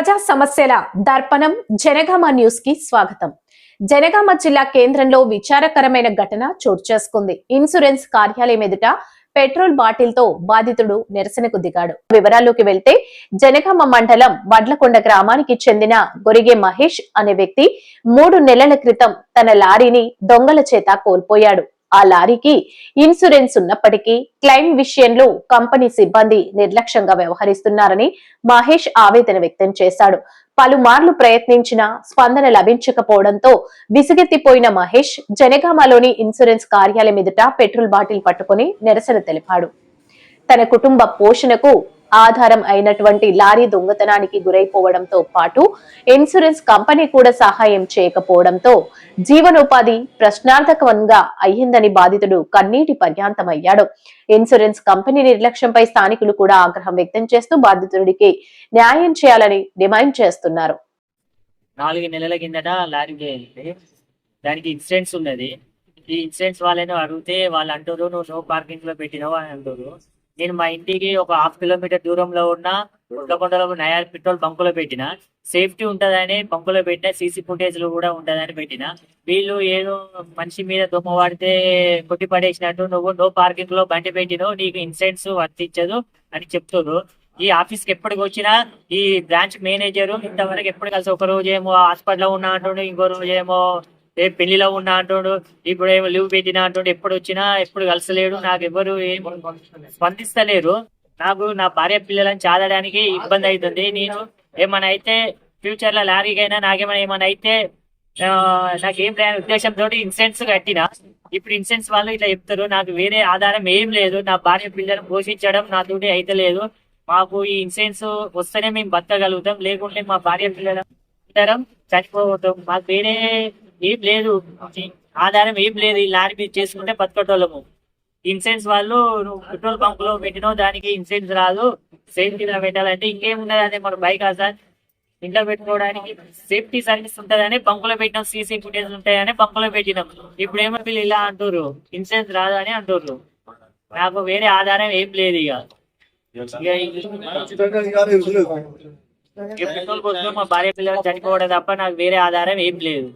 ప్రజా సమస్యల దర్పణం జనగామ న్యూస్కి స్వాగతం. జనగామ జిల్లా కేంద్రంలో విచారకరమైన ఘటన చోటు చేసుకుంది. ఇన్సూరెన్స్ కార్యాలయం ఎదుట పెట్రోల్ బాటిల్తో బాధితుడు నిరసనకు దిగాడు. వివరాల్లోకి వెళ్తే జనగామ మండలం వడ్లకొండ గ్రామానికి చెందిన గొరిగే మహేష్ అనే వ్యక్తి మూడు నెలల క్రితం తన లారీని దొంగల చేత కోల్పోయాడు. ఆ లారీకి ఇన్సూరెన్స్ ఉన్నప్పటికీ క్లెయిమ్ విషయంలో కంపెనీ సిబ్బంది నిర్లక్ష్యంగా వ్యవహరిస్తున్నారని మహేష్ ఆవేదన వ్యక్తం చేశాడు. పలుమార్లు ప్రయత్నించినా స్పందన లభించకపోవడంతో విసుగెత్తిపోయిన మహేష్ జనగామలోని ఇన్సూరెన్స్ కార్యాలయం ఎదుట పెట్రోల్ బాటిల్ పట్టుకుని నిరసన తెలిపాడు. తన కుటుంబ పోషణకు ఆధారం అయినటువంటి లారీ దొంగతనానికి గురైపోవడంతో పాటు ఇన్సూరెన్స్ కంపెనీ కూడా సహాయం చేయకపోవడంతో జీవనోపాధి ప్రశ్నార్థకంగా అయ్యిందని బాధితుడు కన్నీటి పర్యాంతమయ్యాడు. ఇన్సూరెన్స్ కంపెనీ నిర్లక్ష్యంపై స్థానికులు కూడా ఆగ్రహం వ్యక్తం చేస్తూ బాధితుడికి న్యాయం చేయాలని డిమాండ్ చేస్తున్నారు. నాలుగు నెలల కిందట లారీ దానికి ఇన్సూరెన్స్ ఉన్నది. ఈ ఇన్సూరెన్స్ వాళ్ళని అడిగితే వాళ్ళు అంటారు నువ్వు నో పార్కింగ్లో పెట్టినావు అని అంటారు నేను మా ఇంటికి ఒక హాఫ్ కిలోమీటర్ దూరంలో ఉన్న ఉట్లకొండలో నయా పెట్రోల్ బంకులో పెట్టిన. సేఫ్టీ ఉంటుందని బంకులో పెట్టిన సీసీ ఫుటేజ్లో కూడా ఉంటుందని పెట్టిన. వీళ్ళు ఏదో మనిషి మీద దుమ్మ వాడితే కొట్టి పడేసినట్టు నువ్వు నో పార్కింగ్లో బండి పెట్టినవు నీకు ఇన్సూరెన్స్ వర్తించదు అని చెప్తున్నారు ఈ ఆఫీస్కి ఎప్పటికి వచ్చినా ఈ బ్రాంచ్ మేనేజర్ ఇంతవరకు ఎప్పుడు కలిసి ఒక రోజు ఏమో హాస్పిటల్లో ఉన్నా అంటుండు ఇంకో రోజు ఏమో ఏ పెళ్ళిలో ఉన్నా అంటాడు ఇప్పుడు ఏమో లీవ్ పెట్టినా అంటాడు ఎప్పుడు వచ్చినా ఎప్పుడు కలిసలేడు నాకు ఎవరు స్పందిస్తలేరు. నాకు నా భార్య పిల్లలను చాదడానికి ఇబ్బంది అవుతుంది నేను ఏమైనా అయితే ఫ్యూచర్లో లారీకైనా నాకేమైనా ఏమైనా అయితే నాకేం లేని ఉద్దేశంతో ఇన్సూరెన్స్ కట్టిన ఇప్పుడు ఇన్సూరెన్స్ వాళ్ళు ఇట్లా చెప్తారు నాకు వేరే ఆధారం ఏం లేదు నా భార్య పిల్లలను పోషించడం నాతోటి అయితే లేదు. మాకు ఈ ఇన్సూరెన్స్ వస్తేనే మేము బతకగలుగుతాం లేకుంటే మా భార్య పిల్లల అందరం చనిపోతాం. మాకు వేరే ఏం లేదు. ఆధారం ఏం లేదు. ఈ లారీ మీద చేసుకుంటే బతకటోళ్ళము. ఇన్సూరెన్స్ వాళ్ళు నువ్వు పెట్రోల్ బంక్లో పెట్టినావు దానికి ఇన్సూరెన్స్ రాదు. సేఫ్టీలో పెట్టాలంటే ఇంకేమున్నది అదే మన బైక్ సార్. ఇంట్లో పెట్టుకోవడానికి సేఫ్టీ సర్వీస్ ఉంటదని బంకులో పెట్టినాం. సీసీ ఫుటేజ్ ఉంటాయని బంకులో పెట్టినాం. ఇప్పుడు ఏమో వీళ్ళు ఇలా అంటారు ఇన్సూరెన్స్ రాదు అని అంటారు నాకు వేరే ఆధారం ఏం లేదు ఇక పెట్రోల్ కోసం మా భార్య పిల్లలు చనిపోవడం తప్ప నాకు వేరే ఆధారం ఏం లేదు.